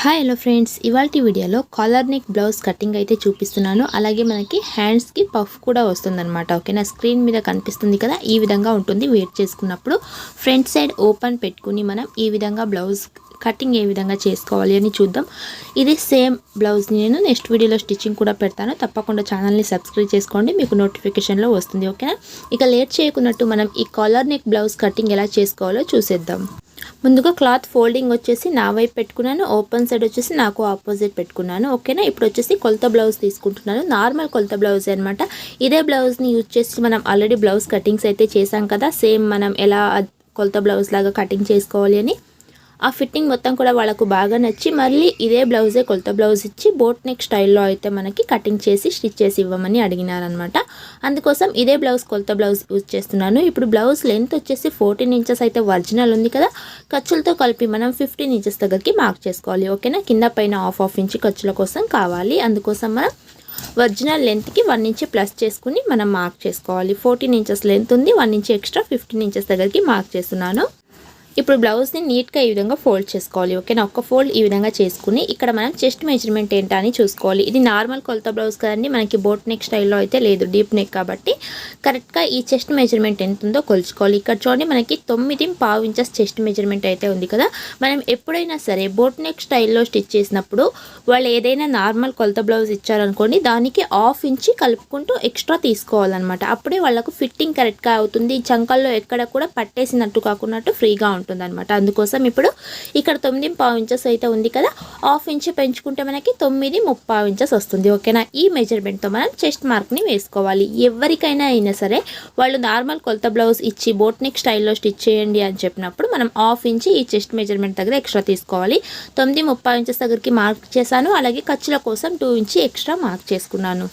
Hi hello friends ఇవాళ వీడియోలో collar neck blouse cutting అయితే చూపిస్తున్నాను. అలాగే మనకి హ్యాండ్స్కి పఫ్ కూడా వస్తుందన్నమాట. ఓకేనా స్క్రీన్ మీద కనిపిస్తుంది కదా? ఈ విధంగా ఉంటుంది. వెయిట్ చేసుకున్నప్పుడు ఫ్రంట్ సైడ్ ఓపెన్ పెట్టుకుని మనం ఈ విధంగా బ్లౌజ్ కటింగ్ ఏ విధంగా చేసుకోవాలి అని చూద్దాం. ఇది సేమ్ బ్లౌజ్ని నేను నెక్స్ట్ వీడియోలో స్టిచ్చింగ్ కూడా పెడతాను. తప్పకుండా ఛానల్ని సబ్స్క్రైబ్ చేసుకోండి. మీకు నోటిఫికేషన్లో వస్తుంది. ఓకేనా ఇక లేట్ చేయకున్నట్టు మనం ఈ కాలర్ నెక్ బ్లౌజ్ కటింగ్ ఎలా చేసుకోవాలో చూసేద్దాం. ముందుగా క్లాత్ ఫోల్డింగ్ వచ్చేసి నా వైపు పెట్టుకున్నాను ఓపెన్ సైడ్ వచ్చేసి నాకు ఆపోజిట్ పెట్టుకున్నాను ఓకేనా? ఇప్పుడు వచ్చేసి కొలత బ్లౌజ్ తీసుకుంటున్నాను నార్మల్ కొలత బ్లౌజ్ అనమాట ఇదే బ్లౌజ్ని యూజ్ చేసి మనం ఆల్రెడీ బ్లౌజ్ కటింగ్స్ అయితే చేసాం కదా సేమ్ మనం ఎలా కొలత బ్లౌజ్ లాగా కటింగ్ చేసుకోవాలి అని. ఆ ఫిట్టింగ్ మొత్తం కూడా వాళ్ళకు బాగా నచ్చి మళ్ళీ ఇదే బ్లౌజే కొలత బ్లౌజ్ ఇచ్చి బోట్ నెక్ స్టైల్లో అయితే మనకి కటింగ్ చేసి స్టిచ్ చేసి ఇవ్వమని అడిగినారనమాట అందుకోసం ఇదే బ్లౌజ్ కొలత బ్లౌజ్ యూజ్ చేస్తున్నాను. ఇప్పుడు బ్లౌజ్ లెంత్ వచ్చేసి ఫోర్టీన్ ఇంచెస్ అయితే ఒరిజినల్ ఉంది కదా ఖర్చులతో కలిపి మనం ఫిఫ్టీన్ ఇంచెస్ దగ్గరికి మార్క్ చేసుకోవాలి. ఓకేనా? కింద పైన హాఫ్ హాఫ్ ఇంచ్ ఖర్చుల కోసం కావాలి. అందుకోసం మనం ఒరిజినల్ లెంత్కి వన్ ఇంచ్ ప్లస్ చేసుకుని మనం మార్క్ చేసుకోవాలి. ఫోర్టీన్ ఇంచెస్ లెంత్ ఉంది one inch extra fifteen inches దగ్గరికి మార్క్ చేస్తున్నాను. ఇప్పుడు బ్లౌజ్ని నీట్గా ఈ విధంగా ఫోల్డ్ చేసుకోవాలి ఓకేనా ఒక్క ఫోల్డ్ ఈ విధంగా చేసుకుని ఇక్కడ మనం చెస్ట్ మెజర్మెంట్ ఏంటా అని చూసుకోవాలి. ఇది నార్మల్ కొలత బ్లౌజ్ కదండి మనకి బోట్ నెక్ స్టైల్లో అయితే లేదు డీప్ నెక్ కాబట్టి. కరెక్ట్గా ఈ చెస్ట్ మెజర్మెంట్ ఎంత ఉందో కొలుచుకోవాలి. ఇక్కడ చూడండి మనకి తొమ్మిది పావు ఇంచెస్ చెస్ట్ మెజర్మెంట్ అయితే ఉంది కదా. మనం ఎప్పుడైనా సరే బోట్ నెక్ స్టైల్లో స్టిచ్ చేసినప్పుడు వాళ్ళు ఏదైనా నార్మల్ కొలత బ్లౌజ్ ఇచ్చారనుకోండి దానికి హాఫ్ ఇంచి కలుపుకుంటూ ఎక్స్ట్రా తీసుకోవాలన్నమాట. అప్పుడే వాళ్ళకు ఫిట్టింగ్ కరెక్ట్గా అవుతుంది. చంకల్లో ఎక్కడ కూడా పట్టేసినట్టు కాకున్నట్టు ఫ్రీగా ఉంటుంది. ఉంటుంది అనమాట అందుకోసం ఇప్పుడు ఇక్కడ తొమ్మిది పావు ఇంచెస్ అయితే ఉంది కదా హాఫ్ ఇంచ్ పెంచుకుంటే మనకి తొమ్మిది ముప్పావు ఇంచెస్ వస్తుంది ఓకేనా? ఈ మెజర్మెంట్తో మనం చెస్ట్ మార్క్ని వేసుకోవాలి. ఎవరికైనా అయినా సరే వాళ్ళు నార్మల్ కొలత బ్లౌజ్ ఇచ్చి బోట్నిక్ స్టైల్లో స్టిచ్ చేయండి అని చెప్పినప్పుడు మనం హాఫ్ ఇంచ్ ఈ చెస్ట్ మెజర్మెంట్ దగ్గర ఎక్స్ట్రా తీసుకోవాలి. తొమ్మిది ముప్పై ఇంచెస్ దగ్గరికి మార్క్ చేశాను అలాగే ఖర్చుల కోసం టూ ఇంచ్ ఎక్స్ట్రా మార్క్ చేసుకున్నాను.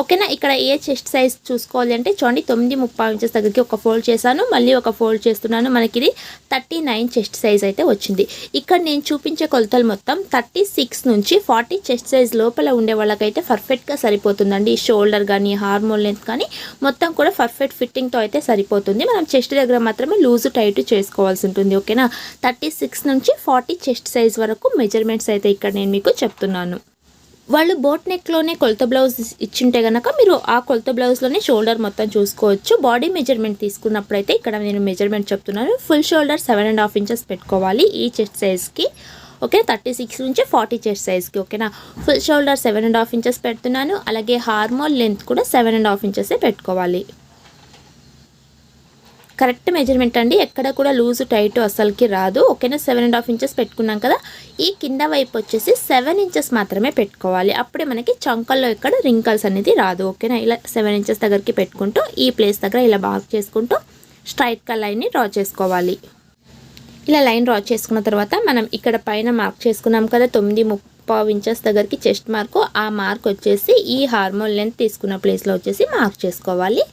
ఓకేనా? ఇక్కడ ఏ చెస్ట్ సైజ్ చూసుకోవాలి అంటే చూడండి తొమ్మిది ముప్పై ఇంచెస్ దగ్గరికి ఒక ఫోల్డ్ చేశాను. మళ్ళీ ఒక ఫోల్డ్ చేస్తున్నాను. మనకి ఇది థర్టీ నైన్ చెస్ట్ సైజ్ అయితే వచ్చింది. ఇక్కడ నేను చూపించే కొలతలు మొత్తం థర్టీ సిక్స్ నుంచి ఫార్టీ చెస్ట్ సైజ్ లోపల ఉండే వాళ్ళకైతే పర్ఫెక్ట్గా సరిపోతుందండి. షోల్డర్ కానీ హార్మోన్ లెంత్ కానీ మొత్తం కూడా పర్ఫెక్ట్ ఫిట్టింగ్తో అయితే సరిపోతుంది. మనం చెస్ట్ దగ్గర మాత్రమే లూజ్ టైట్ చేసుకోవాల్సి ఉంటుంది. ఓకేనా? థర్టీ సిక్స్ నుంచి ఫార్టీ చెస్ట్ సైజ్ వరకు మెజర్మెంట్స్ అయితే ఇక్కడ నేను మీకు చెప్తున్నాను. వాళ్ళు బోట్ నెక్లోనే కొలత బ్లౌజ్ ఇచ్చింటే కనుక మీరు ఆ కొలత బ్లౌజ్లోనే షోల్డర్ మొత్తం చూసుకోవచ్చు. బాడీ మెజర్మెంట్ తీసుకున్నప్పుడైతే ఇక్కడ నేను మెజర్మెంట్ చెప్తున్నాను. Full shoulder seven and half inches పెట్టుకోవాలి ఈ చెస్ట్ సైజ్కి ఓకే థర్టీ సిక్స్ నుంచి ఫార్టీ చెస్ట్ సైజ్కి ఓకేనా full shoulder seven and half inches పెడుతున్నాను. అలాగే హార్మోన్ లెంత్ కూడా సెవెన్ అండ్ హాఫ్ ఇంచెసే పెట్టుకోవాలి. కరెక్ట్ మెజర్మెంట్ అండి. ఎక్కడ కూడా లూజ్ టైట్ అసలుకి రాదు. ఓకేనా సెవెన్ అండ్ హాఫ్ ఇంచెస్ పెట్టుకున్నాం కదా? ఈ కింద వైపు వచ్చేసి సెవెన్ ఇంచెస్ మాత్రమే పెట్టుకోవాలి. అప్పుడే మనకి చంకల్లో ఇక్కడ రింకల్స్ అనేది రాదు. ఓకేనా? ఇలా సెవెన్ ఇంచెస్ దగ్గరికి పెట్టుకుంటూ ఈ ప్లేస్ దగ్గర ఇలా బాగా చేసుకుంటూ స్ట్రైట్గా లైన్ని డ్రా చేసుకోవాలి. ఇలా లైన్ డ్రా చేసుకున్న తర్వాత మనం ఇక్కడ పైన మార్క్ చేసుకున్నాం కదా తొమ్మిది ముప్పావు ఇంచెస్ దగ్గరికి చెస్ట్ మార్కు ఆ మార్క్ వచ్చేసి ఈ హార్మోన్ లెంత్ తీసుకున్న ప్లేస్లో వచ్చేసి మార్క్ చేసుకోవాలి.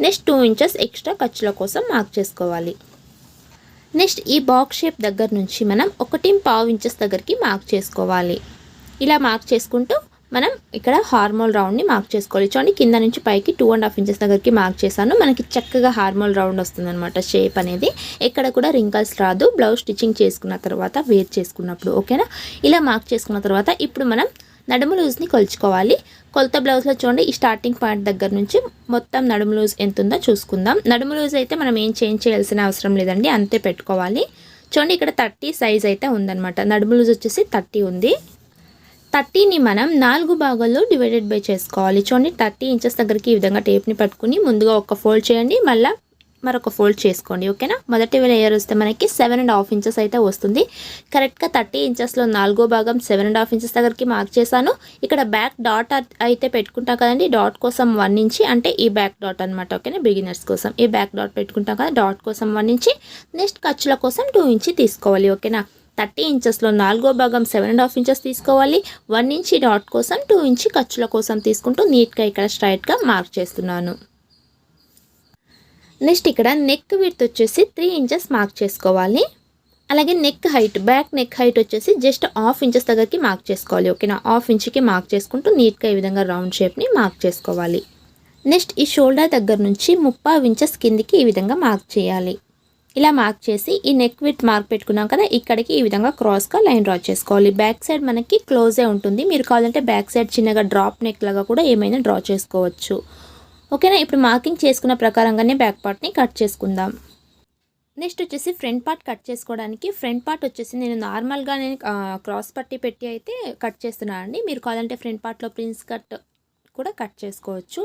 నెక్స్ట్ టూ ఇంచెస్ ఎక్స్ట్రా ఖర్చుల కోసం మార్క్ చేసుకోవాలి. నెక్స్ట్ ఈ బాక్స్ షేప్ దగ్గర నుంచి మనం ఒకటి పావు ఇంచెస్ దగ్గరికి మార్క్ చేసుకోవాలి. ఇలా మార్క్ చేసుకుంటూ మనం ఇక్కడ హార్మోల్ రౌండ్ని మార్క్ చేసుకోవాలి. చూడండి కింద నుంచి పైకి టూ అండ్ హాఫ్ ఇంచెస్ దగ్గరికి మార్క్ చేశాను. మనకి చక్కగా హార్మోల్ రౌండ్ వస్తుందన్నమాట షేప్ అనేది. ఎక్కడ కూడా రింకల్స్ రాదు. బ్లౌజ్ స్టిచ్చింగ్ చేసుకున్న తర్వాత వేర్ చేసుకున్నప్పుడు ఓకేనా? ఇలా మార్క్ చేసుకున్న తర్వాత ఇప్పుడు మనం నడుము లూజ్ని కొలుచుకోవాలి. కొలత బ్లౌజ్లో చూడండి ఈ స్టార్టింగ్ పాయింట్ దగ్గర నుంచి మొత్తం నడుము లూజ్ ఎంత ఉందో చూసుకుందాం. నడుము లూజ్ అయితే మనం ఏం చేంజ్ చేయాల్సిన అవసరం లేదండి అంతే పెట్టుకోవాలి. చూడండి ఇక్కడ థర్టీ సైజ్ అయితే ఉందన్నమాట. నడుము లూజ్ వచ్చేసి థర్టీ ఉంది. థర్టీని మనం నాలుగు భాగాల్లో డివైడెడ్ బై చేసుకోవాలి. చూడండి థర్టీ ఇంచెస్ దగ్గరికి ఈ విధంగా టేప్ని పట్టుకుని ముందుగా ఒక ఫోల్డ్ చేయండి. మళ్ళీ మరొక ఫోల్డ్ చేసుకోండి ఓకేనా? మొదటి లేయర్ వస్తే మనకి సెవెన్ అండ్ హాఫ్ ఇంచెస్ అయితే వస్తుంది. కరెక్ట్గా థర్టీ ఇంచెస్లో నాలుగో భాగం సెవెన్ అండ్ హాఫ్ ఇంచెస్ దగ్గరికి మార్క్ చేశాను. ఇక్కడ బ్యాక్ డాట్ అయితే పెట్టుకుంటాం కదండి డాట్ కోసం వన్ ఇంచి అంటే ఈ బ్యాక్ డాట్ అనమాట ఓకేనా? బిగినర్స్ కోసం ఈ బ్యాక్ డాట్ పెట్టుకుంటాం కదా డాట్ కోసం వన్ ఇంచి నెక్స్ట్ ఖర్చుల కోసం టూ ఇంచి తీసుకోవాలి ఓకేనా? థర్టీ ఇంచెస్లో నాలుగో భాగం సెవెన్ అండ్ హాఫ్ ఇంచెస్ తీసుకోవాలి వన్ ఇంచి డాట్ కోసం టూ ఇంచి ఖర్చుల కోసం తీసుకుంటూ నీట్గా ఇక్కడ స్ట్రైట్గా మార్క్ చేస్తున్నాను. నెక్స్ట్ ఇక్కడ నెక్ విడ్త్ వచ్చేసి త్రీ ఇంచెస్ మార్క్ చేసుకోవాలి. అలాగే neck height back neck height వచ్చేసి జస్ట్ హాఫ్ ఇంచెస్ దగ్గరికి మార్క్ చేసుకోవాలి. ఓకేనా హాఫ్ ఇంచ్కి మార్క్ చేసుకుంటూ నీట్గా ఈ విధంగా రౌండ్ షేప్ని మార్క్ చేసుకోవాలి. నెక్స్ట్ ఈ షోల్డర్ దగ్గర నుంచి ముప్పై ఇంచెస్ కిందికి ఈ విధంగా మార్క్ చేయాలి. ఇలా మార్క్ చేసి ఈ నెక్ విత్ మార్క్ పెట్టుకున్నాం కదా ఇక్కడికి ఈ విధంగా క్రాస్గా లైన్ డ్రా చేసుకోవాలి. బ్యాక్ సైడ్ మనకి క్లోజే ఉంటుంది. మీరు కావాలంటే బ్యాక్ సైడ్ చిన్నగా డ్రాప్ నెక్ లాగా కూడా ఏమైనా డ్రా చేసుకోవచ్చు. ఓకేనా? ఇప్పుడు మార్కింగ్ చేసుకున్న ప్రకారంగానే బ్యాక్ పార్ట్ని కట్ చేసుకుందాం. నెక్స్ట్ వచ్చేసి ఫ్రంట్ పార్ట్ కట్ చేసుకోవడానికి. ఫ్రంట్ పార్ట్ వచ్చేసి నేను నార్మల్గా నేను క్రాస్ పట్టి పెట్టి అయితే కట్ చేస్తున్నాను అండి మీరు కావాలంటే ఫ్రంట్ పార్ట్లో ప్రిన్స్ కట్ కూడా కట్ చేసుకోవచ్చు.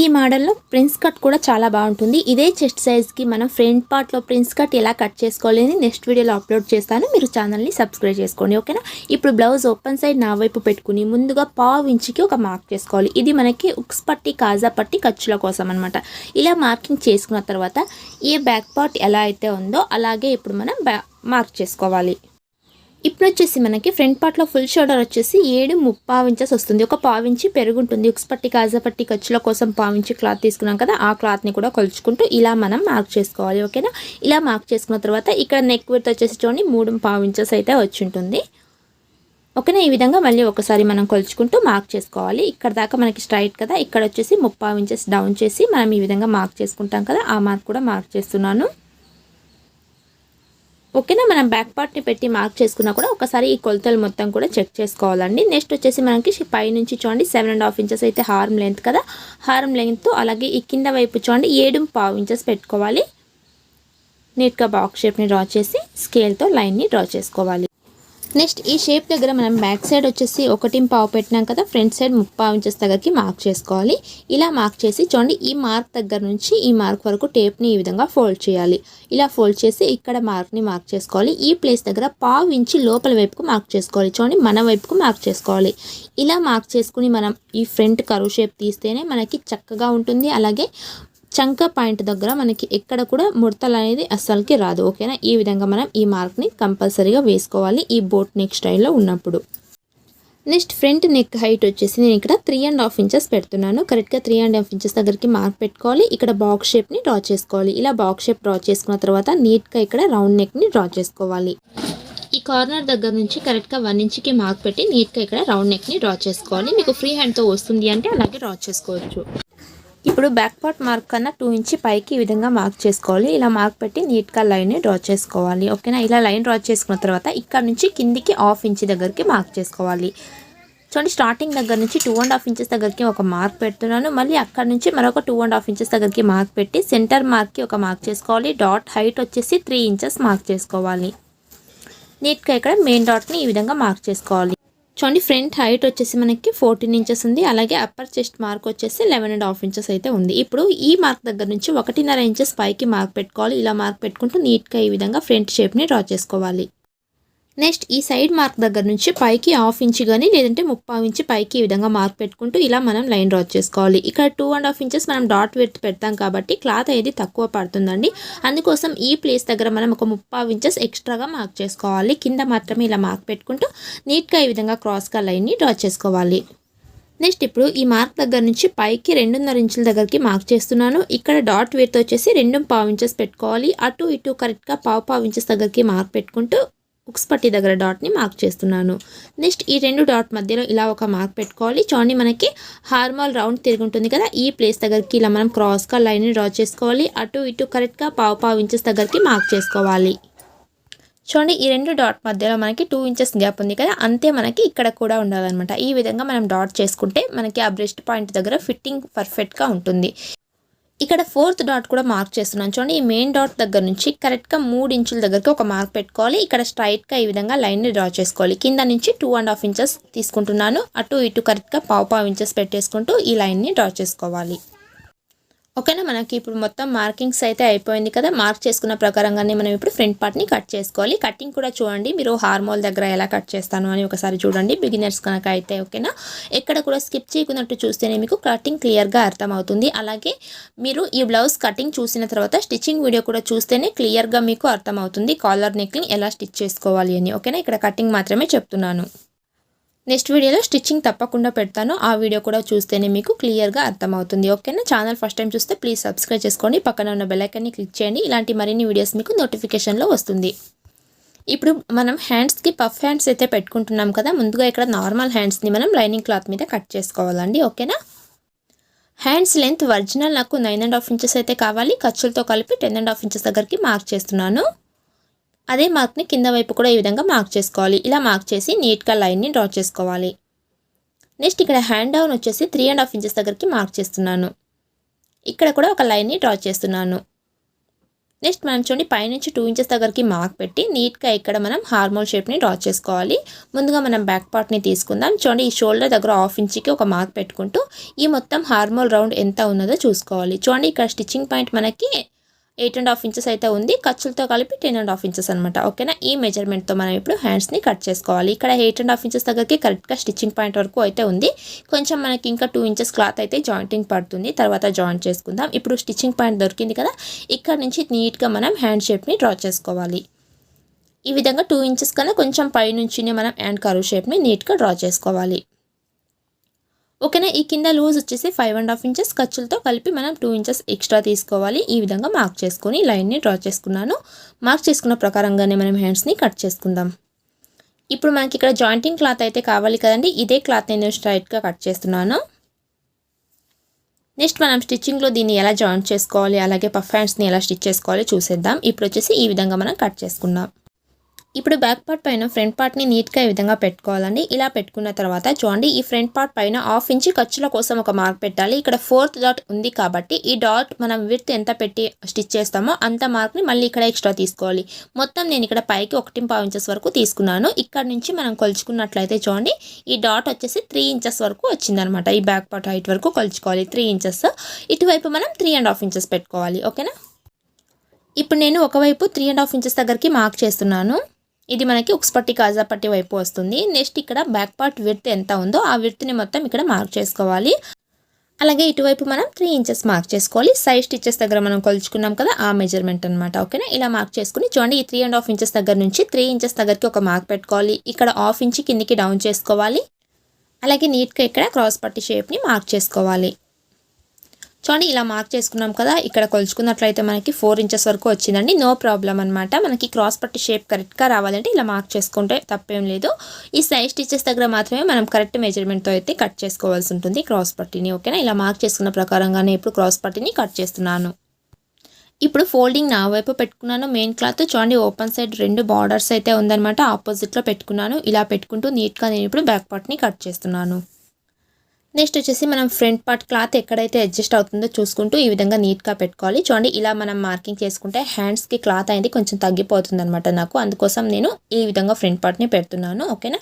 ఈ మోడల్లో ప్రిన్స్ కట్ కూడా చాలా బాగుంటుంది. ఇదే చెస్ట్ సైజ్కి మనం ఫ్రంట్ పార్ట్లో ప్రిన్స్ కట్ ఎలా కట్ చేసుకోవాలి అని నెక్స్ట్ వీడియోలో అప్లోడ్ చేస్తాను. మీరు ఛానల్ని సబ్స్క్రైబ్ చేసుకోండి ఓకేనా ఇప్పుడు బ్లౌజ్ ఓపెన్ సైడ్ నా వైపు పెట్టుకుని ముందుగా పావు ఇంచుకి ఒక మార్క్ చేసుకోవాలి. ఇది మనకి ఉక్స్ పట్టి కాజా పట్టి ఖర్చుల కోసం అనమాట ఇలా మార్కింగ్ చేసుకున్న తర్వాత ఏ బ్యాక్ పార్ట్ ఎలా అయితే ఉందో అలాగే ఇప్పుడు మనం మార్క్ చేసుకోవాలి. ఇప్పుడు వచ్చేసి మనకి ఫ్రంట్ పార్ట్లో ఫుల్ షోల్డర్ వచ్చేసి ఏడు ముప్పావు ఇంచెస్ వస్తుంది. ఒక పావించి పెరుగుంటుంది. ఉక్స్ పట్టి కాజా పట్టి ఖర్చుల కోసం పావించి క్లాత్ తీసుకున్నాం కదా ఆ క్లాత్ని కూడా కొలుచుకుంటూ ఇలా మనం మార్క్ చేసుకోవాలి ఓకేనా? ఇలా మార్క్ చేసుకున్న తర్వాత ఇక్కడ నెక్ విత్ వచ్చేసి చూడండి మూడు పావు ఇంచెస్ అయితే వచ్చి ఉంటుంది ఓకేనా? ఈ విధంగా మళ్ళీ ఒకసారి మనం కొలుచుకుంటూ మార్క్ చేసుకోవాలి. ఇక్కడ దాకా మనకి స్ట్రైట్ కదా ఇక్కడ వచ్చేసి ముప్పావు ఇంచెస్ డౌన్ చేసి మనం ఈ విధంగా మార్క్ చేసుకుంటాం కదా ఆ మార్క్ కూడా మార్క్ చేస్తున్నాను. ఓకేనా? మనం బ్యాక్ పార్ట్ని పెట్టి మార్క్ చేసుకున్నా కూడా ఒకసారి ఈ కొలతలు మొత్తం కూడా చెక్ చేసుకోవాలండి. నెక్స్ట్ వచ్చేసి మనకి పై నుంచి చూడండి సెవెన్ అండ్ హాఫ్ ఇంచెస్ అయితే హార్మ్ లెంత్ కదా. హార్మ్ లెంత్ అలాగే ఈ కింద వైపు చూడండి ఏడు పావు ఇంచెస్ పెట్టుకోవాలి. నీట్గా బాక్స్ షేప్ని డ్రా చేసి స్కేల్తో లైన్ని డ్రా చేసుకోవాలి. నెక్స్ట్ ఈ షేప్ దగ్గర మనం బ్యాక్ సైడ్ వచ్చేసి ఒకటి పావు పెట్టినాం కదా ఫ్రంట్ సైడ్ ముప్పావు ఇంచెస్ దగ్గరికి మార్క్ చేసుకోవాలి. ఇలా మార్క్ చేసి చూడండి ఈ మార్క్ దగ్గర నుంచి ఈ మార్క్ వరకు టేప్ని ఈ విధంగా ఫోల్డ్ చేయాలి. ఇలా ఫోల్డ్ చేసి ఇక్కడ మార్క్ని మార్క్ చేసుకోవాలి. ఈ ప్లేస్ దగ్గర పావు ఇంచి లోపల వైపుకు మార్క్ చేసుకోవాలి. చూడండి మన వైపుకు మార్క్ చేసుకోవాలి. ఇలా మార్క్ చేసుకుని మనం ఈ ఫ్రంట్ కరువు షేప్ తీస్తేనే మనకి చక్కగా ఉంటుంది. అలాగే చంక పాయింట్ దగ్గర మనకి ఎక్కడ కూడా ముడతలు అనేది అస్సలకి రాదు ఓకేనా? ఈ విధంగా మనం ఈ మార్క్ని కంపల్సరీగా వేసుకోవాలి ఈ బోట్ నెక్ స్టైల్లో ఉన్నప్పుడు. నెక్స్ట్ ఫ్రంట్ నెక్ హైట్ వచ్చేసి నేను ఇక్కడ త్రీ అండ్ హాఫ్ ఇంచెస్ పెడుతున్నాను. కరెక్ట్గా త్రీ అండ్ హాఫ్ ఇంచెస్ దగ్గరికి మార్క్ పెట్టుకోవాలి. ఇక్కడ బాక్స్ షేప్ని డ్రా చేసుకోవాలి. ఇలా బాక్స్ షేప్ డ్రా చేసుకున్న తర్వాత నీట్గా ఇక్కడ రౌండ్ నెక్ని డ్రా చేసుకోవాలి. ఈ కార్నర్ దగ్గర నుంచి కరెక్ట్గా వన్ ఇంచ్కి మార్క్ పెట్టి నీట్గా ఇక్కడ రౌండ్ నెక్ని డ్రా చేసుకోవాలి. మీకు ఫ్రీ హ్యాండ్తో వస్తుంది అంటే అలాగే డ్రా చేసుకోవచ్చు. ఇప్పుడు బ్యాక్ పార్ట్ మార్క్ కన్నా టూ ఇంచి పైకి ఈ విధంగా మార్క్ చేసుకోవాలి. ఇలా మార్క్ పెట్టి నీట్గా లైన్ని డ్రా చేసుకోవాలి. ఓకేనా ఇలా లైన్ డ్రా చేసుకున్న తర్వాత ఇక్కడ నుంచి కిందికి హాఫ్ ఇంచ్ దగ్గరికి మార్క్ చేసుకోవాలి. చూడండి స్టార్టింగ్ దగ్గర నుంచి టూ అండ్ హాఫ్ ఇంచెస్ దగ్గరికి ఒక మార్క్ పెడుతున్నాను. మళ్ళీ అక్కడ నుంచి మరొక టూ అండ్ హాఫ్ ఇంచెస్ దగ్గరికి మార్క్ పెట్టి సెంటర్ మార్క్కి ఒక మార్క్ చేసుకోవాలి. డాట్ హైట్ వచ్చేసి త్రీ ఇంచెస్ మార్క్ చేసుకోవాలి. నీట్గా ఇక్కడ మెయిన్ డాట్ని ఈ విధంగా మార్క్ చేసుకోవాలి. చూడండి ఫ్రంట్ హైట్ వచ్చేసి మనకి ఫోర్టీన్ ఇంచెస్ ఉంది. అలాగే అప్పర్ చెస్ట్ మార్క్ వచ్చేసి లెవెన్ అండ్ హాఫ్ ఇంచెస్ అయితే ఉంది. ఇప్పుడు ఈ మార్క్ దగ్గర నుంచి ఒకటిన్నర ఇంచెస్ పైకి మార్క్ పెట్టుకోవాలి. ఇలా మార్క్ పెట్టుకుంటూ నీట్గా ఈ విధంగా ఫ్రంట్ షేప్ని డ్రా చేసుకోవాలి. నెక్స్ట్ ఈ సైడ్ మార్క్ దగ్గర నుంచి పైకి హాఫ్ ఇంచ్ కానీ లేదంటే ముప్పావు ఇంచ్ పైకి ఈ విధంగా మార్క్ పెట్టుకుంటూ ఇలా మనం లైన్ డ్రా చేసుకోవాలి. ఇక్కడ టూ అండ్ హాఫ్ ఇంచెస్ మనం డాట్ వెర్త్ పెడతాం కాబట్టి క్లాత్ అనేది తక్కువ పడుతుందండి. అందుకోసం ఈ ప్లేస్ దగ్గర మనం ఒక ముప్పావు ఇంచెస్ ఎక్స్ట్రాగా మార్క్ చేసుకోవాలి. కింద మాత్రమే ఇలా మార్క్ పెట్టుకుంటూ నీట్గా ఈ విధంగా క్రాస్గా లైన్ని డ్రా చేసుకోవాలి. నెక్స్ట్ ఇప్పుడు ఈ మార్క్ దగ్గర నుంచి పైకి రెండున్నర ఇంచుల దగ్గరికి మార్క్ చేస్తున్నాను. ఇక్కడ డాట్ వేర్తో వచ్చేసి రెండు పావు ఇంచెస్ పెట్టుకోవాలి. అటు ఇటు కరెక్ట్గా పావు పావు ఇంచెస్ దగ్గరికి మార్క్ పెట్టుకుంటూ ఉక్స్ పట్టి దగ్గర డాట్ని మార్క్ చేస్తున్నాను. నెక్స్ట్ ఈ రెండు డాట్ మధ్యలో ఇలా ఒక మార్క్ పెట్టుకోవాలి. చూడండి మనకి హార్మల్ రౌండ్ తిరిగి ఉంటుంది కదా ఈ ప్లేస్ దగ్గరికి ఇలా మనం క్రాస్గా లైన్ని డ్రా చేసుకోవాలి. అటు ఇటు కరెక్ట్గా పావు పావు ఇంచెస్ దగ్గరికి మార్క్ చేసుకోవాలి. చూడండి ఈ రెండు డాట్ మధ్యలో మనకి టూ ఇంచెస్ గ్యాప్ ఉంది కదా అంతే మనకి ఇక్కడ కూడా ఉండాలన్నమాట. ఈ విధంగా మనం డాట్ చేసుకుంటే మనకి ఆ బ్రెస్ట్ పాయింట్ దగ్గర ఫిట్టింగ్ పర్ఫెక్ట్గా ఉంటుంది. ఇక్కడ ఫోర్త్ డాట్ కూడా మార్క్ చేస్తున్నాను. చూడండి ఈ మెయిన్ డాట్ దగ్గర నుంచి కరెక్ట్గా మూడు ఇంచుల దగ్గరికి ఒక మార్క్ పెట్టుకోవాలి. ఇక్కడ స్ట్రైట్గా ఈ విధంగా లైన్ని డ్రా చేసుకోవాలి. కింద నుంచి టూ అండ్ హాఫ్ ఇంచెస్ తీసుకుంటున్నాను. అటు ఇటు కరెక్ట్గా పావు పావు ఇంచెస్ పెట్టేసుకుంటూ ఈ లైన్ని డ్రా చేసుకోవాలి. ఓకేనా? మనకి ఇప్పుడు మొత్తం మార్కింగ్స్ అయితే అయిపోయింది కదా. మార్క్ చేసుకున్న ప్రకారంగానే మనం ఇప్పుడు ఫ్రంట్ పార్ట్ని కట్ చేసుకోవాలి. కటింగ్ కూడా చూడండి. మీరు హార్మోల్ దగ్గర ఎలా కట్ చేస్తాను అని ఒకసారి చూడండి. బిగినర్స్ కనుక అయితే ఓకేనా? ఎక్కడ కూడా స్కిప్ చేయకున్నట్టు చూస్తేనే మీకు కటింగ్ క్లియర్గా అర్థమవుతుంది. అలాగే మీరు ఈ బ్లౌజ్ కటింగ్ చూసిన తర్వాత స్టిచ్చింగ్ వీడియో కూడా చూస్తేనే క్లియర్గా మీకు అర్థమవుతుంది. కాలర్ నెక్లింగ్ ఎలా స్టిచ్ చేసుకోవాలి అని ఓకేనా? ఇక్కడ కటింగ్ మాత్రమే చెప్తున్నాను. నెక్స్ట్ వీడియోలో స్టిచ్చింగ్ తప్పకుండా పెడతాను. ఆ వీడియో కూడా చూస్తేనే మీకు క్లియర్గా అర్థమవుతుంది. ఓకేనా? ఛానల్ ఫస్ట్ టైం చూస్తే ప్లీజ్ సబ్స్క్రైబ్ చేసుకోండి. పక్కన ఉన్న బెల్లైకన్ని క్లిక్ చేయండి. ఇలాంటి మరిన్ని వీడియోస్ మీకు నోటిఫికేషన్లో వస్తుంది. ఇప్పుడు మనం హ్యాండ్స్కి పఫ్ హ్యాండ్స్ అయితే పెట్టుకుంటున్నాం కదా ముందుగా ఇక్కడ నార్మల్ హ్యాండ్స్ని మనం లైనింగ్ క్లాత్ మీద కట్ చేసుకోవాలండి. ఓకేనా? హ్యాండ్స్ లెంత్ ఒరిజినల్ నాకు నైన్ అండ్ హాఫ్ ఇంచెస్ అయితే కావాలి. ఖర్చులతో కలిపి టెన్ అండ్ హాఫ్ ఇంచెస్ దగ్గరికి మార్క్ చేస్తున్నాను. అదే మార్క్ని కింద వైపు కూడా ఈ విధంగా మార్క్ చేసుకోవాలి. ఇలా మార్క్ చేసి నీట్గా లైన్ని డ్రా చేసుకోవాలి. నెక్స్ట్ ఇక్కడ హ్యాండ్ డౌన్ వచ్చేసి త్రీ అండ్ హాఫ్ ఇంచెస్ దగ్గరికి మార్క్ చేస్తున్నాను. ఇక్కడ కూడా ఒక లైన్ని డ్రా చేస్తున్నాను. నెక్స్ట్ మనం చూడండి పైనుంచి టూ ఇంచెస్ దగ్గరికి మార్క్ పెట్టి నీట్గా ఇక్కడ మనం హార్మోల్ షేప్ని డ్రా చేసుకోవాలి. ముందుగా మనం బ్యాక్ పార్ట్ని తీసుకుందాం. చూడండి ఈ షోల్డర్ దగ్గర హాఫ్ ఇంచ్కి ఒక మార్క్ పెట్టుకుంటూ ఈ మొత్తం హార్మోల్ రౌండ్ ఎంత ఉన్నదో చూసుకోవాలి. చూడండి ఇక్కడ స్టిచ్చింగ్ పాయింట్ మనకి ఎయిట్ అండ్ హాఫ్ ఇంచెస్ అయితే ఉంది. ఖర్చులతో కలిపి టెన్ అండ్ హాఫ్ ఇంచెస్ అనమాట ఓకేనా? ఈ మెజర్మెంట్తో మనం ఇప్పుడు హ్యాండ్స్ని కట్ చేసుకోవాలి. ఇక్కడ ఎయిట్ అండ్ హాఫ్ ఇంచెస్ దగ్గరికి కరెక్ట్గా స్టిచ్చింగ్ పాయింట్ వరకు అయితే ఉంది. కొంచెం మనకి ఇంకా టూ ఇంచెస్ క్లాత్ అయితే జాయింటింగ్ పడుతుంది. తర్వాత జాయింట్ చేసుకుందాం. ఇప్పుడు స్టిచ్చింగ్ పాయింట్ దొరికింది కదా ఇక్కడ నుంచి నీట్గా మనం హ్యాండ్ షేప్ని డ్రా చేసుకోవాలి. ఈ విధంగా టూ ఇంచెస్ కన్నా కొంచెం పైనుంచినే మనం హ్యాండ్ కరువు షేప్ని నీట్గా డ్రా చేసుకోవాలి. ఓకేనా? ఈ కింద లూజ్ వచ్చేసి ఫైవ్ అండ్ హాఫ్ ఇంచెస్ ఖర్చులతో కలిపి మనం టూ ఇంచెస్ ఎక్స్ట్రా తీసుకోవాలి. ఈ విధంగా మార్క్ చేసుకొని లైన్ని డ్రా చేసుకున్నాను. మార్క్ చేసుకున్న ప్రకారంగానే మనం హ్యాండ్స్ని కట్ చేసుకుందాం. ఇప్పుడు మనకి ఇక్కడ జాయింటింగ్ క్లాత్ అయితే కావాలి కదండి. ఇదే క్లాత్ నేను స్ట్రైట్గా కట్ చేస్తున్నాను. నెక్స్ట్ మనం స్టిచ్చింగ్లో దీన్ని ఎలా జాయింట్ చేసుకోవాలి అలాగే పఫ్ హ్యాండ్స్ని ఎలా స్టిచ్ చేసుకోవాలి చూసేద్దాం. ఇప్పుడు వచ్చేసి ఈ విధంగా మనం కట్ చేసుకుందాం. ఇప్పుడు బ్యాక్ పార్ట్ పైన ఫ్రంట్ పార్ట్ని నీట్గా ఈ విధంగా పెట్టుకోవాలండి. ఇలా పెట్టుకున్న తర్వాత చూడండి ఈ ఫ్రంట్ పార్ట్ పైన హాఫ్ ఇంచ్ ఖర్చుల కోసం ఒక మార్క్ పెట్టాలి. ఇక్కడ ఫోర్త్ డాట్ ఉంది కాబట్టి ఈ డాట్ మనం విత్ ఎంత పెట్టి స్టిచ్ చేస్తామో అంత మార్క్ని మళ్ళీ ఇక్కడ ఎక్స్ట్రా తీసుకోవాలి. మొత్తం నేను ఇక్కడ పైకి ఒకటి పావు ఇంచెస్ వరకు తీసుకున్నాను. ఇక్కడ నుంచి మనం కొలుచుకున్నట్లయితే చూడండి ఈ డాట్ వచ్చేసి త్రీ ఇంచెస్ వరకు వచ్చిందనమాట. ఈ బ్యాక్ పార్ట్ హైట్ వరకు కొలుచుకోవాలి త్రీ ఇంచెస్. ఇటువైపు మనం త్రీ అండ్ హాఫ్ ఇంచెస్ పెట్టుకోవాలి ఓకేనా? ఇప్పుడు నేను ఒకవైపు త్రీ అండ్ హాఫ్ ఇంచెస్ దగ్గరికి మార్క్ చేస్తున్నాను. ఇది మనకి ఉక్స్ పట్టి కాజా పట్టి వైపు వస్తుంది. నెక్స్ట్ ఇక్కడ బ్యాక్ పార్ట్ విర్త్ ఎంత ఉందో ఆ విర్త్ని మొత్తం ఇక్కడ మార్క్ చేసుకోవాలి. అలాగే ఇటువైపు మనం త్రీ ఇంచెస్ మార్క్ చేసుకోవాలి. సైజ్ స్టిచెస్ దగ్గర మనం కొలుచుకున్నాం కదా ఆ మెజర్మెంట్ అనమాట ఓకేనా ఇలా మార్క్ చేసుకుని చూడండి ఈ త్రీ అండ్ హాఫ్ ఇంచెస్ దగ్గర నుంచి త్రీ ఇంచెస్ దగ్గరికి ఒక మార్క్ పెట్టుకోవాలి. ఇక్కడ హాఫ్ ఇంచ్ కిందికి డౌన్ చేసుకోవాలి. అలాగే నీట్గా ఇక్కడ క్రాస్ పట్టి షేప్ని మార్క్ చేసుకోవాలి. చూడండి ఇలా మార్క్ చేసుకున్నాం కదా ఇక్కడ కొలుచుకున్నట్లయితే మనకి ఫోర్ ఇంచెస్ వరకు వచ్చిందండి. నో ప్రాబ్లం అనమాట మనకి క్రాస్ పట్టి షేప్ కరెక్ట్గా రావాలంటే ఇలా మార్క్ చేసుకుంటే తప్పేం లేదు. ఈ సైజ్ స్టిచెస్ దగ్గర మాత్రమే మనం కరెక్ట్ మెజర్మెంట్తో అయితే కట్ చేసుకోవాల్సి ఉంటుంది క్రాస్ పట్టిని ఓకేనా ఇలా మార్క్ చేసుకున్న ప్రకారంగానే ఇప్పుడు క్రాస్ పట్టిని కట్ చేస్తున్నాను. ఇప్పుడు ఫోల్డింగ్ నా వైపు పెట్టుకున్నాను. మెయిన్ క్లాత్ చూడండి ఓపెన్ సైడ్ రెండు బార్డర్స్ అయితే ఉందనమాట ఆపోజిట్లో పెట్టుకున్నాను. ఇలా పెట్టుకుంటూ నీట్గా నేను ఇప్పుడు బ్యాక్ పార్ట్ని కట్ చేస్తున్నాను. నెక్స్ట్ వచ్చేసి మనం ఫ్రంట్ పార్ట్ క్లాత్ ఎక్కడైతే అడ్జస్ట్ అవుతుందో చూసుకుంటూ ఈ విధంగా నీట్గా పెట్టుకోవాలి. చూడండి ఇలా మనం మార్కింగ్ చేసుకుంటే హ్యాండ్స్కి క్లాత్ అనేది కొంచెం తగ్గిపోతుంది అనమాట నాకు. అందుకోసం నేను ఈ విధంగా ఫ్రంట్ పార్ట్ని పెడుతున్నాను. ఓకేనా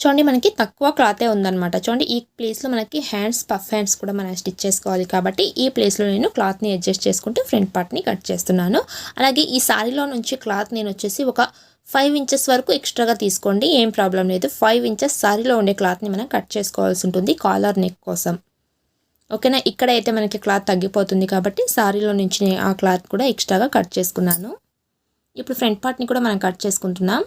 చూడండి మనకి తక్కువ క్లాతే ఉందన్నమాట. చూడండి ఈ ప్లేస్లో మనకి హ్యాండ్స్ పఫ్ హ్యాండ్స్ కూడా మనం స్టిచ్ చేసుకోవాలి కాబట్టి ఈ ప్లేస్లో నేను క్లాత్ని అడ్జస్ట్ చేసుకుంటూ ఫ్రంట్ పార్ట్ని కట్ చేస్తున్నాను. అలాగే ఈ శారీలో నుంచి క్లాత్ నేను వచ్చేసి ఒక ఫైవ్ ఇంచెస్ వరకు ఎక్స్ట్రాగా తీసుకోండి ఏం ప్రాబ్లం లేదు. ఫైవ్ ఇంచెస్ సారీలో ఉండే క్లాత్ని మనం కట్ చేసుకోవాల్సి ఉంటుంది కాలర్ నెక్ కోసం. ఓకేనా? ఇక్కడ అయితే మనకి క్లాత్ తగ్గిపోతుంది కాబట్టి సారీలో నుంచి ఆ క్లాత్ కూడా ఎక్స్ట్రాగా కట్ చేసుకున్నాను. ఇప్పుడు ఫ్రంట్ పార్ట్ని కూడా మనం కట్ చేసుకుంటున్నాం.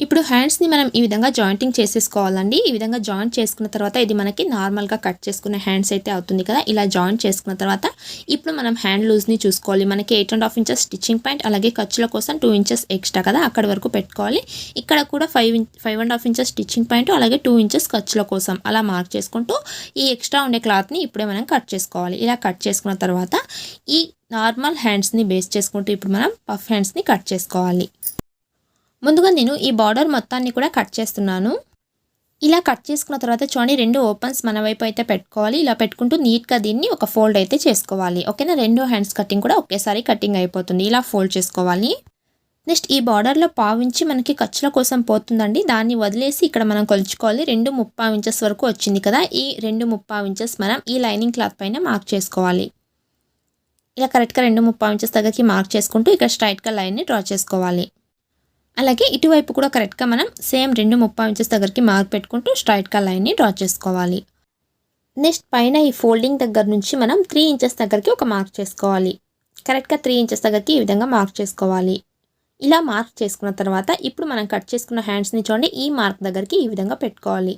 ఇప్పుడు హ్యాండ్స్ని మనం ఈ విధంగా జాయింటింగ్ చేసేసుకోవాలండి. ఈ విధంగా జాయింట్ చేసుకున్న తర్వాత ఇది మనకి నార్మల్గా కట్ చేసుకునే హ్యాండ్స్ అయితే అవుతుంది కదా. ఇలా జాయింట్ చేసుకున్న తర్వాత ఇప్పుడు మనం హ్యాండ్ లూజ్ని చూసుకోవాలి. మనకి eight and half inches stitching point అలాగే ఖర్చుల కోసం టూ ఇంచెస్ ఎక్స్ట్రా కదా అక్కడ వరకు పెట్టుకోవాలి. ఇక్కడ కూడా five five and half inches stitching point అలాగే టూ ఇంచెస్ ఖర్చుల కోసం అలా మార్క్ చేసుకుంటూ ఈ ఎక్స్ట్రా ఉండే క్లాత్ని ఇప్పుడే మనం కట్ చేసుకోవాలి. ఇలా కట్ చేసుకున్న తర్వాత ఈ నార్మల్ హ్యాండ్స్ని బేస్ చేసుకుంటూ ఇప్పుడు మనం పఫ్ హ్యాండ్స్ని కట్ చేసుకోవాలి. ముందుగా నేను ఈ బార్డర్ మొత్తాన్ని కూడా కట్ చేస్తున్నాను. ఇలా కట్ చేసుకున్న తర్వాత చూడండి రెండు ఓపెన్స్ మన వైపు అయితే పెట్టుకోవాలి. ఇలా పెట్టుకుంటూ నీట్గా దీన్ని ఒక ఫోల్డ్ అయితే చేసుకోవాలి. ఓకేనా? రెండు హ్యాండ్స్ కటింగ్ కూడా ఒకేసారి కటింగ్ అయిపోతుంది. ఇలా ఫోల్డ్ చేసుకోవాలి. నెక్స్ట్ ఈ బార్డర్లో పావించి మనకి ఖర్చుల కోసం పోతుందండి. దాన్ని వదిలేసి ఇక్కడ మనం కొలుచుకోవాలి. రెండు ముప్పా ఇంచెస్ వరకు వచ్చింది కదా? ఈ రెండు ముప్పా ఇంచెస్ మనం ఈ లైనింగ్ క్లాత్ పైన మార్క్ చేసుకోవాలి. ఇలా కరెక్ట్గా రెండు ముప్పా ఇంచెస్ దగ్గరికి మార్క్ చేసుకుంటూ ఇక్కడ స్ట్రైట్గా లైన్ని డ్రా చేసుకోవాలి. అలాగే ఇటువైపు కూడా కరెక్ట్గా మనం సేమ్ రెండు ముప్పై ఇంచెస్ దగ్గరికి మార్క్ పెట్టుకుంటూ స్ట్రైట్గా లైన్ని డ్రా చేసుకోవాలి. నెక్స్ట్ పైన ఈ ఫోల్డింగ్ దగ్గర నుంచి మనం త్రీ ఇంచెస్ దగ్గరికి ఒక మార్క్ చేసుకోవాలి. కరెక్ట్గా త్రీ ఇంచెస్ దగ్గరికి ఈ విధంగా మార్క్ చేసుకోవాలి. ఇలా మార్క్ చేసుకున్న తర్వాత ఇప్పుడు మనం కట్ చేసుకున్న హ్యాండ్స్ని చూడండి ఈ మార్క్ దగ్గరికి ఈ విధంగా పెట్టుకోవాలి.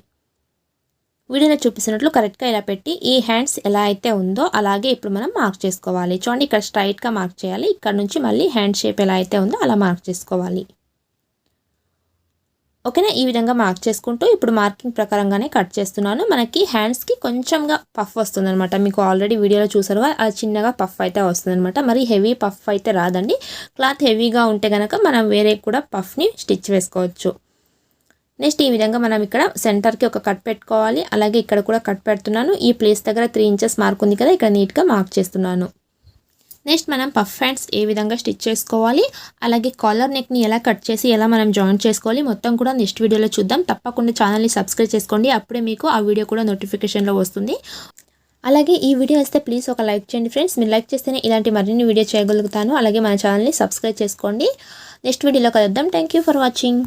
వీడియోలో చూపిస్తున్నట్లు కరెక్ట్గా ఇలా పెట్టి ఈ హ్యాండ్స్ ఎలా అయితే ఉందో అలాగే ఇప్పుడు మనం మార్క్ చేసుకోవాలి. చూడండి ఇక్కడ స్ట్రైట్గా మార్క్ చేయాలి ఇక్కడ నుంచి మళ్ళీ హ్యాండ్ షేప్ ఎలా అయితే ఉందో అలా మార్క్ చేసుకోవాలి. ఓకేనా? ఈ విధంగా మార్క్ చేసుకుంటూ ఇప్పుడు మార్కింగ్ ప్రకారంగానే కట్ చేస్తున్నాను. మనకి హ్యాండ్స్కి కొంచెంగా పఫ్ వస్తుంది అనమాట మీకు ఆల్రెడీ వీడియోలో చూసారు అది చిన్నగా పఫ్ అయితే వస్తుంది అనమాట మరి హెవీ పఫ్ అయితే రాదండి. క్లాత్ హెవీగా ఉంటే కనుక మనం వేరే కూడా పఫ్ని స్టిచ్ వేసుకోవచ్చు. నెక్స్ట్ ఈ విధంగా మనం ఇక్కడ సెంటర్కి ఒక కట్ పెట్టుకోవాలి. అలాగే ఇక్కడ కూడా కట్ పెడుతున్నాను. ఈ ప్లేస్ దగ్గర త్రీ ఇంచెస్ మార్క్ ఉంది కదా ఇక్కడ నీట్గా మార్క్ చేస్తున్నాను. నెక్స్ట్ మనం పఫ్ హ్యాండ్స్ ఏ విధంగా స్టిచ్ చేసుకోవాలి? అలాగే కాలర్ నెక్ని ఎలా కట్ చేసి ఎలా మనం జాయిన్ చేసుకోవాలి? మొత్తం కూడా నెక్స్ట్ వీడియోలో చూద్దాం. తప్పకుండా ఛానల్ని సబ్స్క్రైబ్ చేసుకోండి. అప్పుడే మీకు ఆ వీడియో కూడా నోటిఫికేషన్లో వస్తుంది. అలాగే ఈ వీడియో వస్తే ప్లీజ్ ఒక లైక్ చేయండి ఫ్రెండ్స్ మీరు లైక్ చేస్తేనే ఇలాంటి మరిన్ని వీడియో చేయగలుగుతాను. అలాగే మన ఛానల్ని సబ్స్క్రైబ్ చేసుకోండి. నెక్స్ట్ వీడియోలో కలుద్దాం. Thank you for watching